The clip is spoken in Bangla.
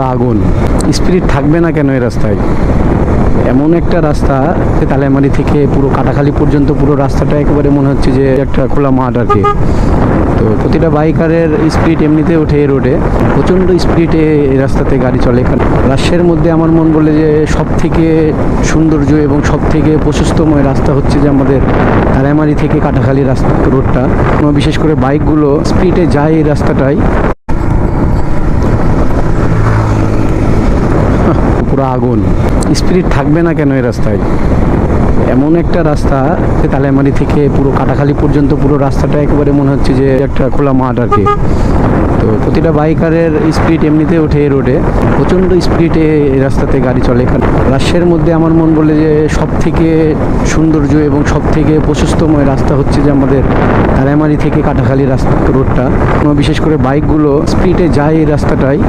পুরো আগুন। স্পিরিট থাকবে না কেন এই রাস্তায়? এমন একটা রাস্তা যে তালেমারি থেকে পুরো কাটাখালি পর্যন্ত পুরো রাস্তাটা একেবারে মনে হচ্ছে যে একটা খোলা মাঠ আর কি। তো প্রতিটা বাইকারের স্পিড এমনিতে ওঠে এই রোডে। প্রচণ্ড স্পিডে এই রাস্তাতে গাড়ি চলে কারণ রাশিয়ার মধ্যে আমার মন বলে যে সব থেকে সৌন্দর্য এবং সব থেকে প্রশস্তময় রাস্তা হচ্ছে যে আমাদের তালেমারি থেকে কাটাখালি রাস্তা রোডটা। বিশেষ করে বাইকগুলো স্পিডে যায় এই রাস্তাটায়। পুরো আগুন। স্পিরিট থাকবে না কেন এই রাস্তায়? এমন একটা রাস্তা যে তালেমারি থেকে পুরো কাটাখালি পর্যন্ত পুরো রাস্তাটা একেবারে মনে হচ্ছে যে একটা খোলা মাঠ আর কি। তো প্রতিটা বাইকারের স্পিড এমনিতে ওঠে এই রোডে। প্রচণ্ড স্পিডে এই রাস্তাতে গাড়ি চলে। কারণ রাশিয়ার মধ্যে আমার মন বলে যে সব থেকে সৌন্দর্য এবং সব থেকে প্রশস্তময় রাস্তা হচ্ছে যে আমাদের তালেমারি থেকে কাটাখালি রাস্তা রোডটা। বিশেষ করে বাইকগুলো স্পিডে যায় এই রাস্তাটায়।